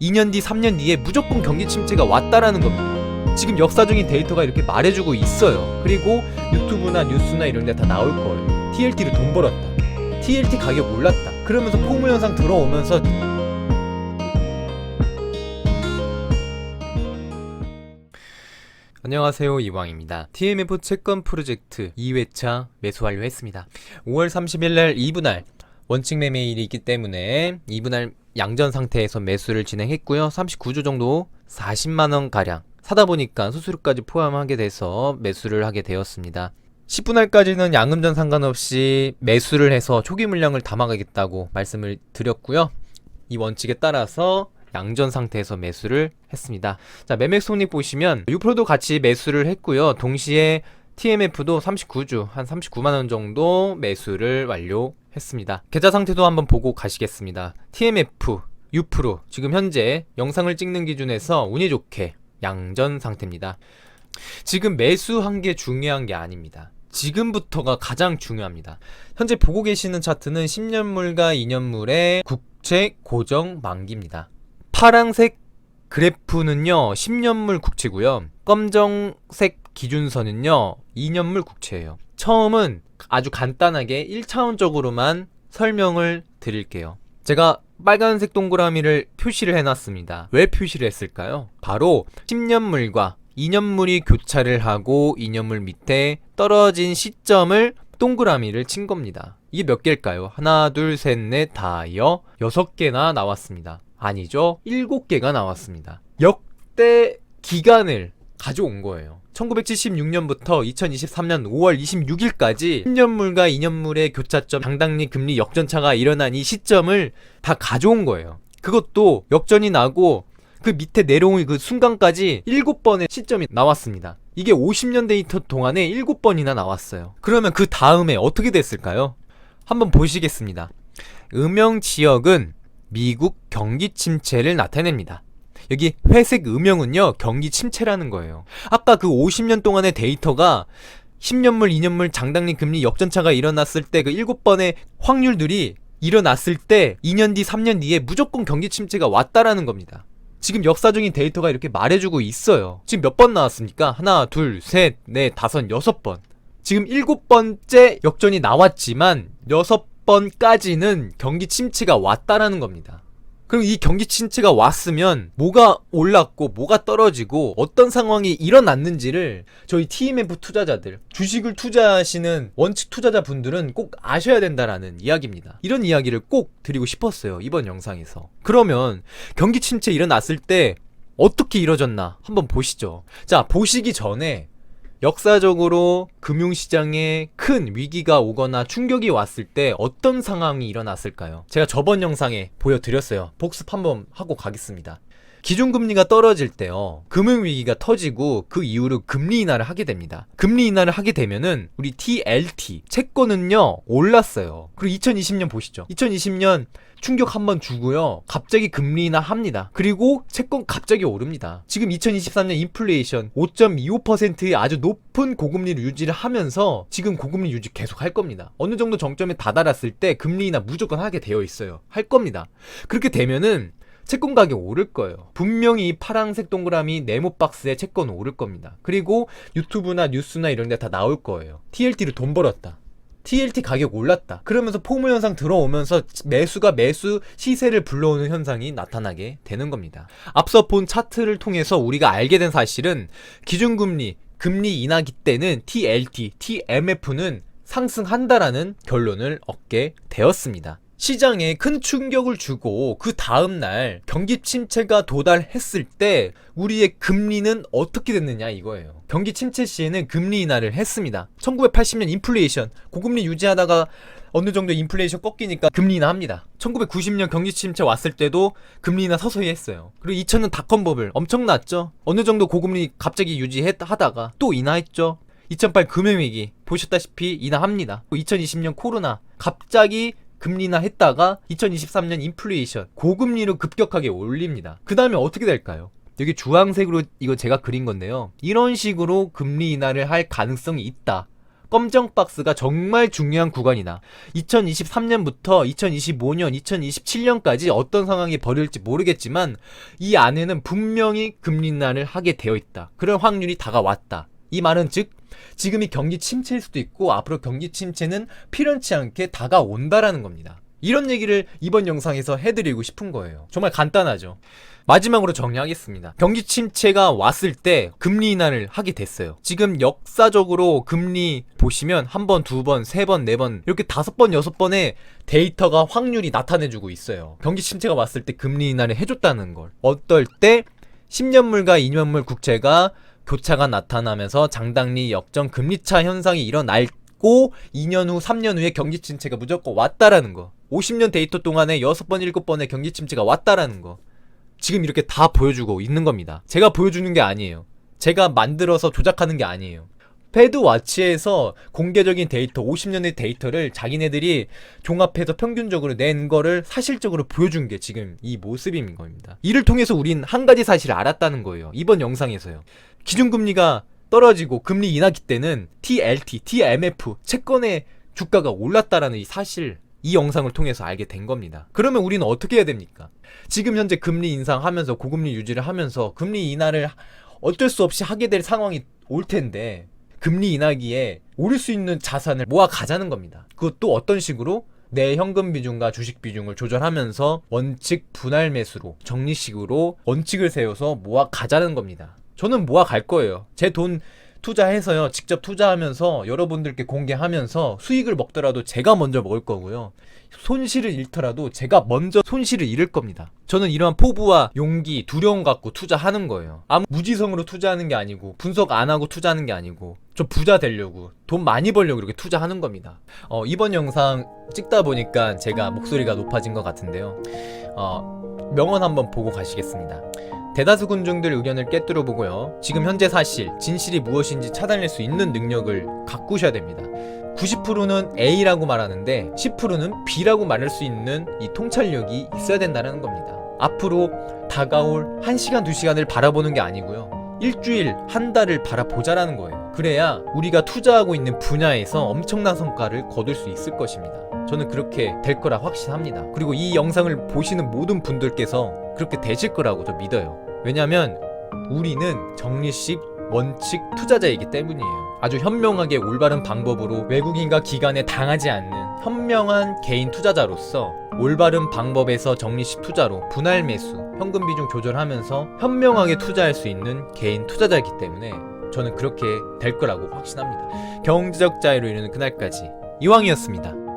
2년 뒤, 3년 뒤에 무조건 경기 침체가 왔다라는 겁니다. 지금 역사적인 데이터가 이렇게 말해주고 있어요. 그리고 유튜브나 뉴스나 이런 데 다 나올 거예요. TLT로 돈 벌었다. TLT 가격 올랐다. 그러면서 포무 현상 들어오면서 안녕하세요 이왕입니다. TMF 채권 프로젝트 2회차 매수 완료했습니다. 5월 30일 날 2분할 원칙 매매일이 있기 때문에 2분할 양전 상태에서 매수를 진행했고요. 39주 정도 40만 원 가량 사다 보니까 수수료까지 포함하게 돼서 매수를 하게 되었습니다. 10분 할까지는 양음전 상관없이 매수를 해서 초기 물량을 담아가겠다고 말씀을 드렸고요. 이 원칙에 따라서 양전 상태에서 매수를 했습니다. 자, 매매 손익 보시면 6%도 같이 매수를 했고요. 동시에 TMF도 39주 한 39만 원 정도 매수를 완료했습니다. 계좌 상태도 한번 보고 가시겠습니다. TMF 6% 지금 현재 영상을 찍는 기준에서 운이 좋게 양전 상태입니다. 지금 매수한 게 중요한 게 아닙니다. 지금부터가 가장 중요합니다. 현재 보고 계시는 차트는 10년물과 2년물의 국채 고정 만기입니다. 파랑색 그래프는요 10년물 국채고요. 검정색 기준선은요 2년물 국채예요. 처음은 아주 간단하게 1차원적으로만 설명을 드릴게요. 제가 빨간색 동그라미를 표시를 해놨습니다. 왜 표시를 했을까요? 바로 10년물과 2년물이 교차를 하고 2년물 밑에 떨어진 시점을 동그라미를 친 겁니다. 이게 몇 개일까요? 하나, 둘, 셋, 넷, 다여 여섯 개나 나왔습니다. 아니죠. 일곱 개가 나왔습니다. 역대 기간을 가져온 거예요. 1976년부터 2023년 5월 26일까지 10년물과 2년물의 교차점 장당리 금리 역전차가 일어난 이 시점을 다 가져온 거예요. 그것도 역전이 나고 그 밑에 내려온 그 순간까지 7번의 시점이 나왔습니다. 이게 50년 데이터 동안에 7번이나 나왔어요. 그러면 그 다음에 어떻게 됐을까요? 한번 보시겠습니다. 음영 지역은 미국 경기 침체를 나타냅니다. 여기 회색 음영은요, 경기 침체라는 거예요. 아까 그 50년 동안의 데이터가 10년물, 2년물 장당리 금리 역전차가 일어났을 때 그 7번의 확률들이 일어났을 때 2년 뒤, 3년 뒤에 무조건 경기 침체가 왔다라는 겁니다. 지금 역사적인 데이터가 이렇게 말해주고 있어요. 지금 몇 번 나왔습니까? 하나, 둘, 셋, 넷, 다섯, 여섯 번. 지금 일곱 번째 역전이 나왔지만 여섯 번까지는 경기 침체가 왔다라는 겁니다. 그럼 이 경기 침체가 왔으면 뭐가 올랐고 뭐가 떨어지고 어떤 상황이 일어났는지를 저희 TMF 투자자들 주식을 투자하시는 원칙 투자자 분들은 꼭 아셔야 된다라는 이야기입니다. 이런 이야기를 꼭 드리고 싶었어요. 이번 영상에서. 그러면 경기 침체 일어났을 때 어떻게 이뤄졌나 한번 보시죠. 자, 보시기 전에 역사적으로 금융시장에 큰 위기가 오거나 충격이 왔을 때 어떤 상황이 일어났을까요? 제가 저번 영상에 보여드렸어요. 복습 한번 하고 가겠습니다. 기준금리가 떨어질 때요. 금융위기가 터지고 그 이후로 금리 인하를 하게 됩니다. 금리 인하를 하게 되면은 우리 TLT 채권은요 올랐어요. 그리고 2020년 보시죠. 2020년 충격 한 번 주고요. 갑자기 금리 인하 합니다. 그리고 채권 갑자기 오릅니다. 지금 2023년 인플레이션 5.25%의 아주 높은 고금리를 유지를 하면서 지금 고금리 유지 계속 할 겁니다. 어느 정도 정점에 다다랐을 때 금리 인하 무조건 하게 되어 있어요. 할 겁니다. 그렇게 되면은 채권 가격 오를 거예요. 분명히 이 파랑색 동그라미 네모 박스에 채권 오를 겁니다. 그리고 유튜브나 뉴스나 이런 데 다 나올 거예요. TLT로 돈 벌었다. TLT 가격 올랐다. 그러면서 포무 현상 들어오면서 매수가 매수 시세를 불러오는 현상이 나타나게 되는 겁니다. 앞서 본 차트를 통해서 우리가 알게 된 사실은 기준금리, 금리 인하기 때는 TLT, TMF는 상승한다라는 결론을 얻게 되었습니다. 시장에 큰 충격을 주고 그 다음날 경기 침체가 도달했을 때 우리의 금리는 어떻게 됐느냐 이거예요. 경기 침체 시에는 금리 인하를 했습니다. 1980년 인플레이션 고금리 유지하다가 어느 정도 인플레이션 꺾이니까 금리 인하합니다. 1990년 경기 침체 왔을 때도 금리 인하 서서히 했어요. 그리고 2000년 닷컴 버블 엄청났죠. 어느 정도 고금리 갑자기 유지하다가 또 인하했죠. 2008 금융위기 보셨다시피 인하합니다. 2020년 코로나 갑자기 금리나 했다가 2023년 인플레이션 고금리로 급격하게 올립니다. 그 다음에 어떻게 될까요? 여기 주황색으로 이거 제가 그린 건데요. 이런 식으로 금리 인하를 할 가능성이 있다. 검정 박스가 정말 중요한 구간이다. 2023년부터 2025년, 2027년까지 어떤 상황이 벌일지 모르겠지만 이 안에는 분명히 금리 인하를 하게 되어 있다. 그런 확률이 다가왔다. 이 말은 즉 지금 이 경기 침체일 수도 있고 앞으로 경기 침체는 필연치 않게 다가온다라는 겁니다. 이런 얘기를 이번 영상에서 해드리고 싶은 거예요. 정말 간단하죠. 마지막으로 정리하겠습니다. 경기 침체가 왔을 때 금리 인하를 하게 됐어요. 지금 역사적으로 금리 보시면 한 번, 두 번, 세 번, 네 번, 이렇게 다섯 번, 여섯 번의 데이터가 확률이 나타내주고 있어요. 경기 침체가 왔을 때 금리 인하를 해줬다는 걸. 어떨 때 10년물과 2년물 국채가 교차가 나타나면서 장당리 역전 금리차 현상이 일어날고 2년 후, 3년 후에 경기 침체가 무조건 왔다라는 거. 50년 데이터 동안에 6번, 7번의 경기 침체가 왔다라는 거. 지금 이렇게 다 보여주고 있는 겁니다. 제가 보여주는 게 아니에요. 제가 만들어서 조작하는 게 아니에요. 패드와치에서 공개적인 데이터, 50년의 데이터를 자기네들이 종합해서 평균적으로 낸 거를 사실적으로 보여준 게 지금 이 모습인 겁니다. 이를 통해서 우린 한 가지 사실을 알았다는 거예요. 이번 영상에서요. 기준금리가 떨어지고 금리 인하기 때는 TLT, TMF, 채권의 주가가 올랐다라는 이 사실, 이 영상을 통해서 알게 된 겁니다. 그러면 우리는 어떻게 해야 됩니까? 지금 현재 금리 인상하면서 고금리 유지를 하면서 금리 인하를 어쩔 수 없이 하게 될 상황이 올 텐데 금리 인하기에 오를 수 있는 자산을 모아 가자는 겁니다. 그것도 어떤 식으로 내 현금 비중과 주식 비중을 조절하면서 원칙 분할 매수로 정리식으로 원칙을 세워서 모아 가자는 겁니다. 저는 모아 갈 거예요. 제 돈 투자해서요. 직접 투자하면서 여러분들께 공개하면서 수익을 먹더라도 제가 먼저 먹을 거고요. 손실을 잃더라도 제가 먼저 손실을 잃을 겁니다. 저는 이러한 포부와 용기, 두려움 갖고 투자하는 거예요. 아무 무지성으로 투자하는 게 아니고 분석 안 하고 투자하는 게 아니고 좀 부자 되려고 돈 많이 벌려고 이렇게 투자하는 겁니다. 어, 이번 영상 찍다 보니까 제가 목소리가 높아진 것 같은데요. 어, 명언 한번 보고 가시겠습니다. 대다수 군중들 의견을 꿰뚫어 보고요. 지금 현재 사실, 진실이 무엇인지 찾아낼 수 있는 능력을 가꾸셔야 됩니다. 90%는 A라고 말하는데 10%는 B라고 말할 수 있는 이 통찰력이 있어야 된다는 겁니다. 앞으로 다가올 1시간, 2시간을 바라보는 게 아니고요. 일주일, 한 달을 바라보자라는 거예요. 그래야 우리가 투자하고 있는 분야에서 엄청난 성과를 거둘 수 있을 것입니다. 저는 그렇게 될 거라 확신합니다. 그리고 이 영상을 보시는 모든 분들께서 그렇게 되실 거라고 저 믿어요. 왜냐면 우리는 정리식 원칙 투자자이기 때문이에요. 아주 현명하게 올바른 방법으로 외국인과 기관에 당하지 않는 현명한 개인 투자자로서 올바른 방법에서 정리식 투자로 분할 매수, 현금 비중 조절하면서 현명하게 투자할 수 있는 개인 투자자이기 때문에 저는 그렇게 될 거라고 확신합니다. 경제적 자유로 이르는 그날까지 이왕이었습니다.